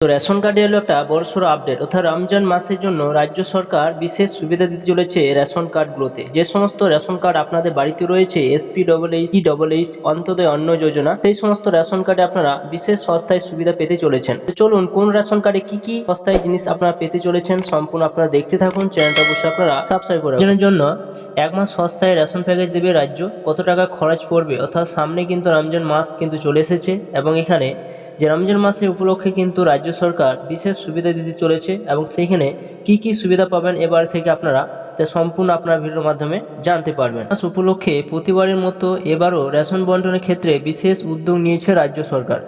তো রেশন কার্ডে এলো একটা বড়সড় আপডেট। অর্থাৎ রমজান মাসের জন্য রাজ্য সরকার বিশেষ সুবিধা দিতে চলেছে রেশন কার্ডগুলোতে। যে সমস্ত রেশন কার্ড আপনাদের বাড়িতে রয়েছে, SP double H double H Antyodaya Anna Yojana, সেই সমস্ত রেশন কার্ডে আপনারা বিশেষ সস্তায় সুবিধা পেতে চলেছেন। তো চলুন, কোন রেশন কার্ডে কি কি সস্তায় জিনিস আপনারা পেতে চলেছেন সম্পূর্ণ আপনারা দেখতে থাকুন। চ্যানেলটা অবশ্যই আপনারা সাবস্ক্রাইব করে রাখুন। জন্য এক মাস সস্তায় রেশন প্যাকেজ দেবে রাজ্য। কত টাকা খরচ পড়বে? অর্থাৎ সামনে কিন্তু রমজান মাস কিন্তু চলে এসেছে এবং এখানে যে রমজান মাসের উপলক্ষে কিন্তু রাজ্য সরকার বিশেষ সুবিধা দিতে চলেছে এবং সেইখানে কি কি সুবিধা পাবেন এবার থেকে আপনারা তা সম্পূর্ণ আপনার ভিডিওর মাধ্যমে জানতে পারবেন। মাস উপলক্ষে প্রতিবারের মতো এবারও রেশন বন্টনের ক্ষেত্রে বিশেষ উদ্যোগ নিয়েছে রাজ্য সরকার।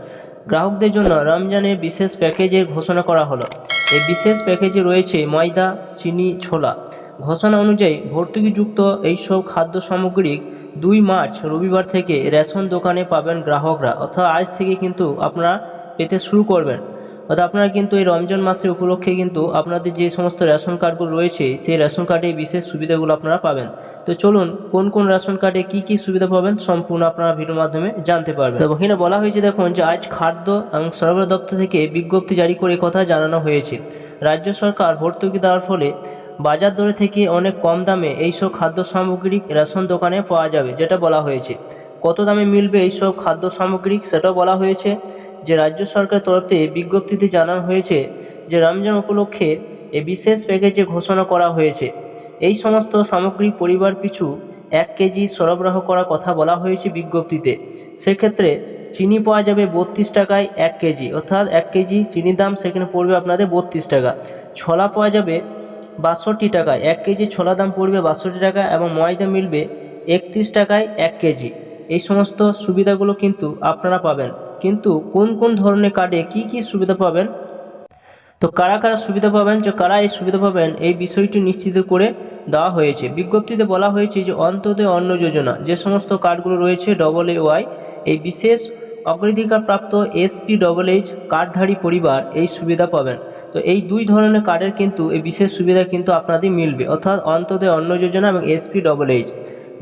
গ্রাহকদের জন্য রমজানে বিশেষ প্যাকেজের ঘোষণা করা হলো। এই বিশেষ প্যাকেজে রয়েছে ময়দা, চিনি, ছোলা। ঘোষণা অনুযায়ী ভর্তুকিযুক্ত এইসব খাদ্য সামগ্রী দুই মার্চ রবিবার থেকে রেশন দোকানে পাবেন গ্রাহকরা। অর্থাৎ আজ থেকে কিন্তু আপনারা পেতে শুরু করবেন। অর্থাৎ আপনারা কিন্তু এই রমজান মাসের উপলক্ষে কিন্তু আপনাদের যে সমস্ত রেশন কার্ডগুলো রয়েছে, সেই রেশন কার্ডে বিশেষ সুবিধাগুলো আপনারা পাবেন। তো চলুন, কোন কোন রেশন কার্ডে কি কি সুবিধা পাবেন সম্পূর্ণ আপনারা ভিডিওর মাধ্যমে জানতে পারবেন। তো এখানে বলা হয়েছে দেখুন যে, আজ খাদ্য এবং সরবরাহ দপ্তর থেকে বিজ্ঞপ্তি জারি করে কথা জানানো হয়েছে। রাজ্য সরকার ভর্তুকি দেওয়ার ফলে বাজার দরে থেকে অনেক কম দামে এইসব খাদ্য সামগ্রী রেশন দোকানে পাওয়া যাবে, যেটা বলা হয়েছে। কত দামে মিলবে এইসব খাদ্য সামগ্রী, সেটাও বলা হয়েছে যে রাজ্য সরকারের তরফ থেকে বিজ্ঞপ্তিতে জানানো হয়েছে যে রমজান উপলক্ষে এ বিশেষ প্যাকেজে ঘোষণা করা হয়েছে। এই সমস্ত সামগ্রী পরিবার পিছু এক কেজি সরবরাহ করার কথা বলা হয়েছে বিজ্ঞপ্তিতে। সেক্ষেত্রে চিনি পাওয়া যাবে বত্রিশ টাকায় এক কেজি, অর্থাৎ এক কেজি চিনির দাম সেখানে পড়বে আপনাদের বত্রিশ টাকা। ছোলা পাওয়া যাবে বাষট্টি টাকায় এক কেজি ছোলা দাম পড়বে বাষট্টি টাকা এবং ময়দা মিলবে একত্রিশ টাকায় এক কেজি। এই সমস্ত সুবিধাগুলো কিন্তু আপনারা পাবেন। কিন্তু কোন কোন ধরনের কার্ডে কি কি সুবিধা পাবেন? তো কারা কারা সুবিধা পাবেন? যে কারা এই সুবিধা পাবেন? এই বিষয়টি নিশ্চিত করে দেওয়া হয়েছে। বিজ্ঞপ্তিতে বলা হয়েছে যে অন্তদয় অন্ন যোজনা, যে সমস্ত কার্ডগুলো রয়েছে ডবল এ ওয়াই এই বিশেষ অগ্রাধিকার প্রাপ্ত এসপি ডবল এইচ কার্ডধারী পরিবার এই সুবিধা পাবেন। তো এই দুই ধরনের কার্ডের কিন্তু, এই বিশেষ সুবিধা কিন্তু আপনাদের মিলবে। অর্থাৎ অন্তদের অন্ন যোজনা এবং এসপি ডবল এইচ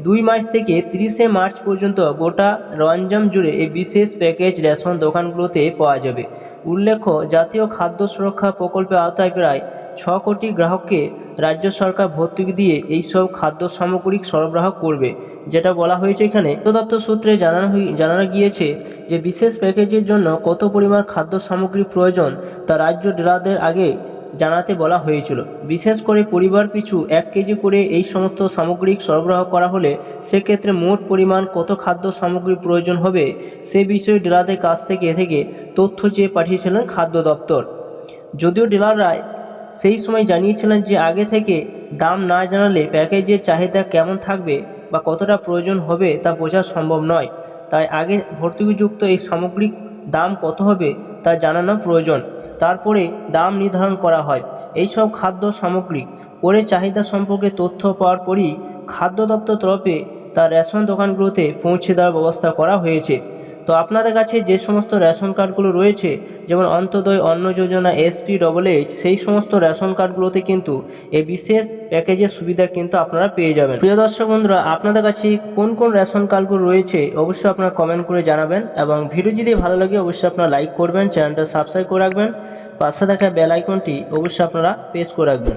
দুই মাস থেকে তিরিশে মার্চ পর্যন্ত গোটা রঞ্জাম জুড়ে এই বিশেষ প্যাকেজ রেশন দোকানগুলোতে পাওয়া যাবে। উল্লেখ্য, জাতীয় খাদ্য সুরক্ষা প্রকল্পের আওতায় প্রায় ছ কোটি গ্রাহককে রাজ্য সরকার ভর্তুকি দিয়ে এইসব খাদ্য সামগ্রিক সরবরাহ করবে, যেটা বলা হয়েছে এখানে। দপ্তর সূত্রে জানানো জানানো গিয়েছে যে বিশেষ প্যাকেজের জন্য কত পরিমাণ খাদ্য সামগ্রী প্রয়োজন তা রাজ্য ডিলারদের আগে জানাতে বলা হয়েছিল। বিশেষ করে পরিবার পিছু এক কেজি করে এই সমস্ত সামগ্রিক সরবরাহ করা হলে সেক্ষেত্রে মোট পরিমাণ কত খাদ্য সামগ্রী প্রয়োজন হবে সে বিষয়ে ডিলারদের কাছ থেকে থেকে তথ্য চেয়ে পাঠিয়েছিলেন খাদ্য দপ্তর। যদিও ডিলাররা সেই সময় জানিয়েছিলেন যে আগে থেকে দাম না জানালে প্যাকেজের চাহিদা কেমন থাকবে বা কতটা প্রয়োজন হবে তা বোঝা সম্ভব নয়। তাই আগে ভর্তুকিযুক্ত এই সামগ্রিক দাম কত হবে তা জানানো প্রয়োজন। তারপরে দাম নির্ধারণ করা হয়। এইসব খাদ্য সামগ্রী পরে চাহিদা সম্পর্কে তথ্য পাওয়ার পরই খাদ্য দপ্তর তরফে তার রেশন দোকানগুলোতে পৌঁছে দেওয়ার ব্যবস্থা করা হয়েছে। তো আপনাদের কাছে যে সমস্ত রেশন কার্ডগুলো রয়েছে, যেমন অন্তদয়, অন্ন যোজনা এসপি ডবল এইচ সেই সমস্ত রেশন কার্ডগুলোতে কিন্তু এই বিশেষ প্যাকেজের সুবিধা কিন্তু আপনারা পেয়ে যাবেন। প্রিয় দর্শক বন্ধুরা, আপনাদের কাছে কোন কোন রেশন কার্ডগুলো রয়েছে অবশ্যই আপনারা কমেন্ট করে জানাবেন এবং ভিডিও যদি ভালো লাগে অবশ্যই আপনারা লাইক করবেন, চ্যানেলটা সাবস্ক্রাইব করে রাখবেন, পাশে থাকা বেল আইকনটি অবশ্যই আপনারা প্রেস করে রাখবেন।